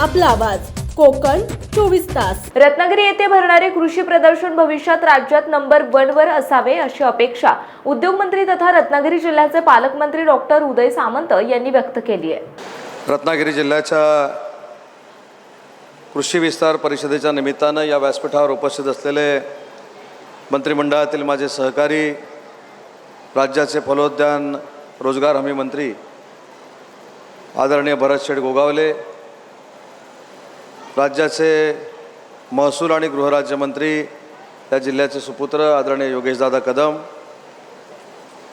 आपला आवाज. कोकण चोवीस तास. रत्नागिरी येथे भरणारे कृषी प्रदर्शन भविष्यात राज्यात नंबर वन वर असावे अशी अपेक्षा उद्योगमंत्री तथा रत्नागिरी जिल्ह्याचे पालकमंत्री डॉक्टर उदय सामंत यांनी व्यक्त केली आहे. रत्नागिरी जिल्ह्याच्या कृषी विस्तार परिषदेच्या निमित्तानं या व्यासपीठावर उपस्थित असलेले मंत्रिमंडळातील माझे सहकारी राज्याचे फलोद्यान रोजगार हमी मंत्री आदरणीय भरत शेठ गोगावले राज्याचे महसूल आणि गृहराज्यमंत्री या जिल्ह्याचे सुपुत्र आदरणीय योगेशदादा कदम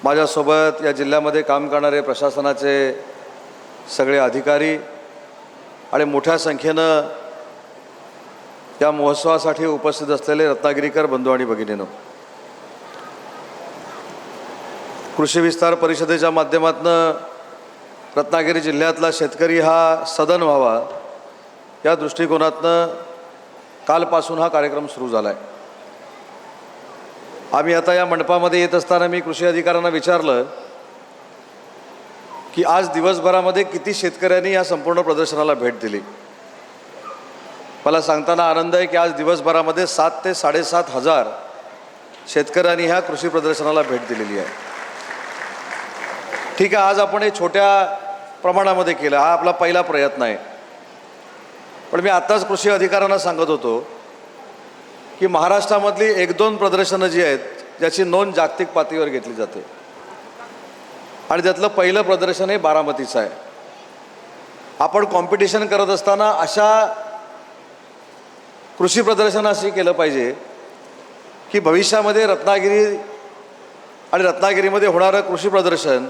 माझ्यासोबत या जिल्ह्यामध्ये काम करणारे प्रशासनाचे सगळे अधिकारी आणि मोठ्या संख्येनं या महोत्सवासाठी उपस्थित असलेले रत्नागिरीकर बंधू आणि भगिनीनं कृषी विस्तार परिषदेच्या माध्यमातून रत्नागिरी जिल्ह्यातला शेतकरी हा सदन व्हावा या दृष्टिकोनातनं कालपासून हा कार्यक्रम सुरू झाला आहे आम्ही आता या मंडपामध्ये येत असताना मी कृषी अधिकाऱ्यांना विचारलं की आज दिवसभरामध्ये किती शेतकऱ्यांनी या संपूर्ण प्रदर्शनाला भेट दिली? मला सांगताना आनंद आहे की आज दिवसभरामध्ये सात ते साडेसात हजार शेतकऱ्यांनी ह्या कृषी प्रदर्शनाला भेट दिलेली आहे. ठीक आहे आज आपण हे छोट्या प्रमाणामध्ये केलं. हा आपला पहिला प्रयत्न आहे. पण मी आत्ताच कृषी अधिकाऱ्यांना सांगत होतो की महाराष्ट्रामधली एक दोन प्रदर्शनं जी आहेत ज्याची नोंद जागतिक पातळीवर घेतली जाते. आणि त्यातलं पहिलं प्रदर्शन हे बारामतीचं आहे. आपण कॉम्पिटिशन करत असताना अशा कृषी प्रदर्शनाशी केलं पाहिजे की भविष्यामध्ये रत्नागिरी आणि रत्नागिरीमध्ये होणारं कृषी प्रदर्शन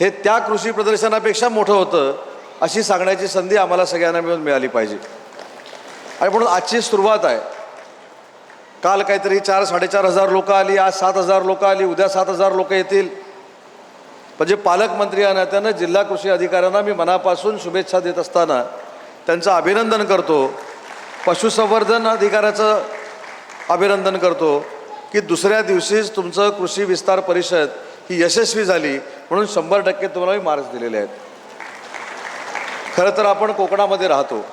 हे त्या कृषी प्रदर्शनापेक्षा मोठं होतं अशी सांगण्याची संधी आम्हाला सगळ्यांना मिळून मिळाली पाहिजे. आणि म्हणून आजची सुरुवात आहे. काल काहीतरी चार साडेचार हजार लोकं आली आज सात हजार लोकं आली उद्या सात हजार लोकं येतील. म्हणजे पालकमंत्री या नात्यानं जिल्हा कृषी अधिकाऱ्यांना मी मनापासून शुभेच्छा देत असताना त्यांचं अभिनंदन करतो. पशुसंवर्धन अधिकाऱ्याचं अभिनंदन करतो की दुसऱ्या दिवशीच तुमचं कृषी विस्तार परिषद ही यशस्वी झाली. म्हणून शंभर टक्के तुम्हाला मी मार्क्स दिलेले आहेत. खरं तर आपण कोकणामध्ये राहतो.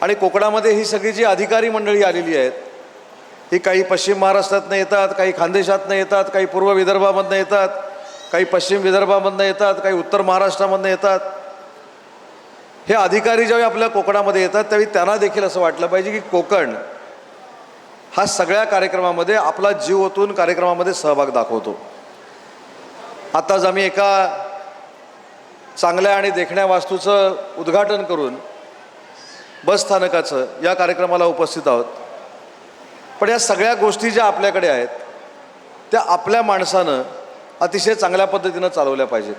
आणि कोकणामध्ये ही सगळी जी अधिकारी मंडळी आलेली आहेत ही काही पश्चिम महाराष्ट्रातनं येतात काही खानदेशातनं येतात काही पूर्व विदर्भामधनं येतात काही पश्चिम विदर्भामधनं येतात काही उत्तर महाराष्ट्रामधनं येतात. हे अधिकारी ज्यावेळी आपल्या कोकणामध्ये येतात त्यावेळी त्यांना देखील असं वाटलं पाहिजे की कोकण हा सगळ्या कार्यक्रमामध्ये आपला जीव ओतून कार्यक्रमामध्ये सहभाग दाखवतो. आताच आम्ही एका चांगल्या आणि देखण्या वास्तूचं उद्घाटन करून बस स्थानकाचं या कार्यक्रमाला उपस्थित आहोत. पण या सगळ्या गोष्टी ज्या आपल्याकडे आहेत त्या आपल्या माणसानं अतिशय चांगल्या पद्धतीनं चालवल्या पाहिजेत.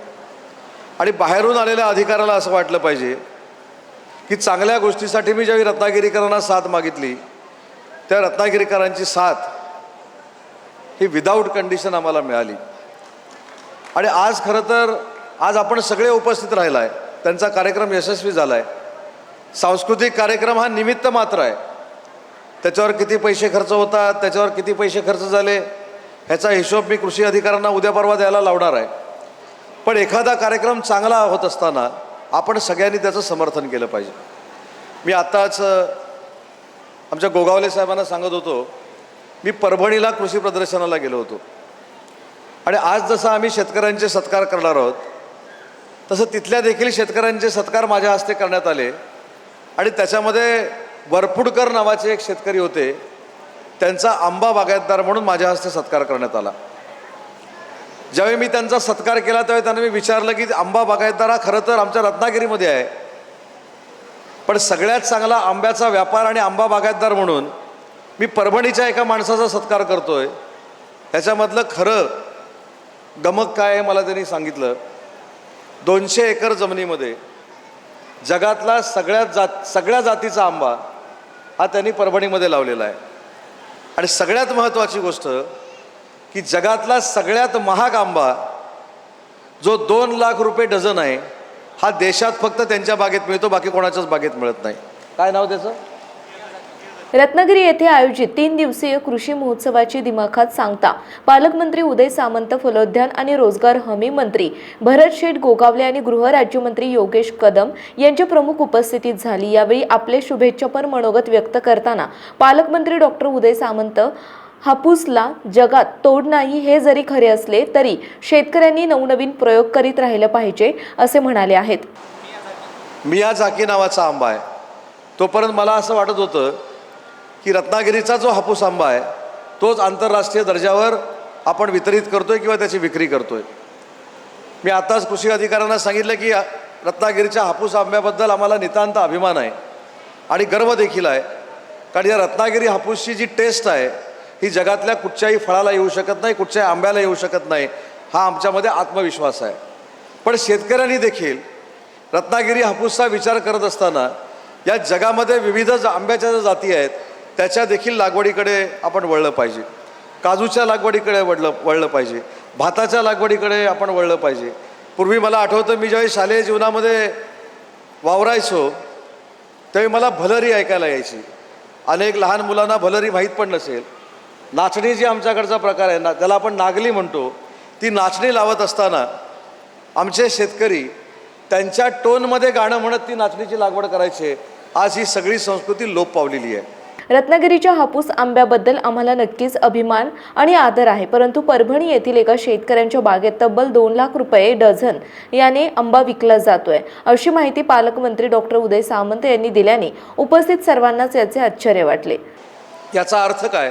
आणि बाहेरून आलेल्या अधिकाऱ्याला असं वाटलं पाहिजे की चांगल्या गोष्टीसाठी मी ज्यावेळी रत्नागिरीकरांना साथ मागितली त्या रत्नागिरीकरांची साथ ही विदाऊट कंडिशन आम्हाला मिळाली. आणि आज खरं तर आज आपण सगळे उपस्थित राहिला आहे त्यांचा कार्यक्रम यशस्वी झाला आहे सांस्कृतिक कार्यक्रम हा निमित्त मात्र आहे. त्याच्यावर किती पैसे खर्च होतात त्याच्यावर किती पैसे खर्च झाले ह्याचा हिशोब मी कृषी अधिकाऱ्यांना उद्या परवा द्यायला लावणार आहे. पण एखादा कार्यक्रम चांगला होत असताना आपण सगळ्यांनी त्याचं समर्थन केलं पाहिजे. मी आत्ताच आमच्या गोगावले साहेबांना सांगत होतो मी परभणीला कृषी प्रदर्शनाला गेलो होतो. आणि आज जसं आम्ही शेतकऱ्यांचे सत्कार करणार आहोत तसं तिथल्या देखील शेतकऱ्यांचे सत्कार माझ्या हस्ते करण्यात आले. आणि त्याच्यामध्ये वरपुडकर नावाचे एक शेतकरी होते. त्यांचा आंबा बागायतदार म्हणून माझ्या हस्ते सत्कार करण्यात आला. ज्यावेळी मी त्यांचा सत्कार केला त्यावेळी त्यांना मी विचारलं की आंबा बागायतदार हा खरं तर आमच्या रत्नागिरीमध्ये आहे. पण सगळ्यात चांगला आंब्याचा व्यापार आणि आंबा बागायतदार म्हणून मी परभणीच्या एका माणसाचा सत्कार करतोय. ह्याच्यामधलं खरं गमक काय आहे मला त्यांनी सांगितलं. दोनशे एकर जमिनीमध्ये जगातला सगळ्यात जात सगळ्या जातीचा आंबा हा त्यांनी परभणीमध्ये लावलेला आहे. आणि सगळ्यात महत्त्वाची गोष्ट की जगातला सगळ्यात महाग आंबा जो दोन लाख रुपये डझन आहे हा देशात फक्त त्यांच्या बागेत मिळतो बाकी कोणाच्याच बागेत मिळत नाही. काय नाव त्याचं? रत्नागिरी येथे आयोजित तीन दिवसीय कृषी महोत्सवाची दिमाखात सांगता पालकमंत्री उदय सामंत फलोद्यान आणि रोजगार हमी मंत्री भरत शेठ गोगावले आणि गृहराज्यमंत्री योगेश कदम यांच्या प्रमुख उपस्थितीत झाली. यावेळी आपले शुभेच्छापर मनोगत व्यक्त करताना पालकमंत्री डॉक्टर उदय सामंत हापूसला जगात तोड नाही हे जरी खरे असले तरी शेतकऱ्यांनी नवनवीन प्रयोग करीत राहिलं पाहिजे असे म्हणाले आहेत. मियाझाकी नावाचा आंबा आहे. तोपर्यंत मला असं वाटत होतं की रत्नागिरीचा जो हापूस आंबा आहे तोच आंतरराष्ट्रीय दर्जावर आपण वितरित करतोय किंवा त्याची विक्री करतोय. मी आत्ताच कृषी अधिकाऱ्यांना सांगितलं की रत्नागिरीच्या हापूस आंब्याबद्दल आम्हाला नितांत अभिमान आहे आणि गर्व देखील आहे. कारण या रत्नागिरी हापूसची जी टेस्ट आहे ही जगातल्या कुठच्याही फळाला येऊ शकत नाही कुठच्याही आंब्याला येऊ शकत नाही हा आमच्यामध्ये आत्मविश्वास आहे. पण शेतकऱ्यांनी देखील रत्नागिरी हापूसचा विचार करत असताना या जगामध्ये विविध आंब्याच्या ज्या जाती आहेत त्याच्या देखील लागवडीकडे आपण वळलं पाहिजे. काजूच्या लागवडीकडे वळलं वळलं पाहिजे. भाताच्या लागवडीकडे आपण वळलं पाहिजे. पूर्वी मला आठवतं मी ज्यावेळी शालेय जीवनामध्ये वावरायचो त्यावेळी मला भलरी ऐकायला यायची. अनेक लहान मुलांना भलरी माहीत पण नसेल. नाचणी जी आमच्याकडचा प्रकार आहे ना त्याला आपण नागली म्हणतो. ती नाचणी लावत असताना आमचे शेतकरी त्यांच्या टोनमध्ये गाणं म्हणत ती नाचणीची लागवड करायचे. आज ही सगळी संस्कृती लोप पावलेली आहे. रत्नागिरीच्या हापूस आंब्याबद्दल आम्हाला नक्कीच अभिमान आणि आदर आहे. परंतु परभणी येथील एका शेतकऱ्यांच्या बागेत तब्बल दोन लाख रुपये डझन याने आंबा विकला जातोय. अशी माहिती पालकमंत्री डॉक्टर उदय सामंत यांनी दिल्याने उपस्थित सर्वांनाच याचे आश्चर्य वाटले. याचा अर्थ काय?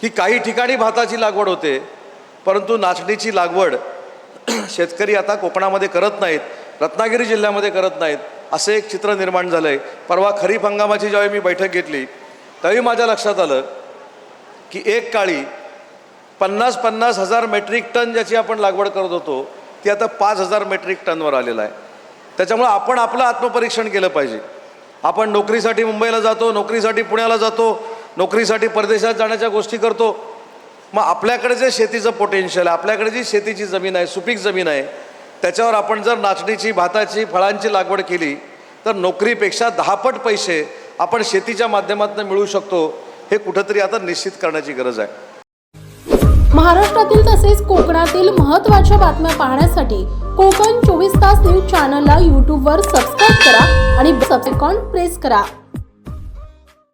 की काही ठिकाणी भाताची लागवड होते परंतु नाचणीची लागवड शेतकरी आता कोकणामध्ये करत नाहीत रत्नागिरी जिल्ह्यामध्ये करत नाहीत असे एक चित्र निर्माण झालं आहे परवा खरीप हंगामाची ज्यावेळी मी बैठक घेतली त्यावेळी माझ्या लक्षात आलं की एक काळी पन्नास पन्नास हजार मेट्रिक टन ज्याची आपण लागवड करत होतो ती आता पाच हजार मेट्रिक टनवर आलेलं आहे. त्याच्यामुळे आपण आपलं आत्मपरीक्षण केलं पाहिजे. आपण नोकरीसाठी मुंबईला जातो नोकरीसाठी पुण्याला जातो नोकरीसाठी परदेशात जाण्याच्या गोष्टी करतो. मग आपल्याकडे जे शेतीचं पोटेन्शियल आहे आपल्याकडे जी शेतीची जमीन आहे सुपीक जमीन आहे त्याच्यावर आपण जर नाचणीची भाताची फळांची लागवड केली तर नोकरीपेक्षा दहापट पैसे आपण शेतीच्या माध्यमातून मिळू शकतो हे कुठंतरी आता निश्चित करण्याची गरज आहे. महाराष्ट्रातील तसेच कोकणातील महत्त्वाच्या बातम्या पाहण्यासाठी कोकण चोवीस तास न्यूज चॅनलला यूट्यूबवर सबस्क्राईब करा आणि सबसेकॉन प्रेस करा.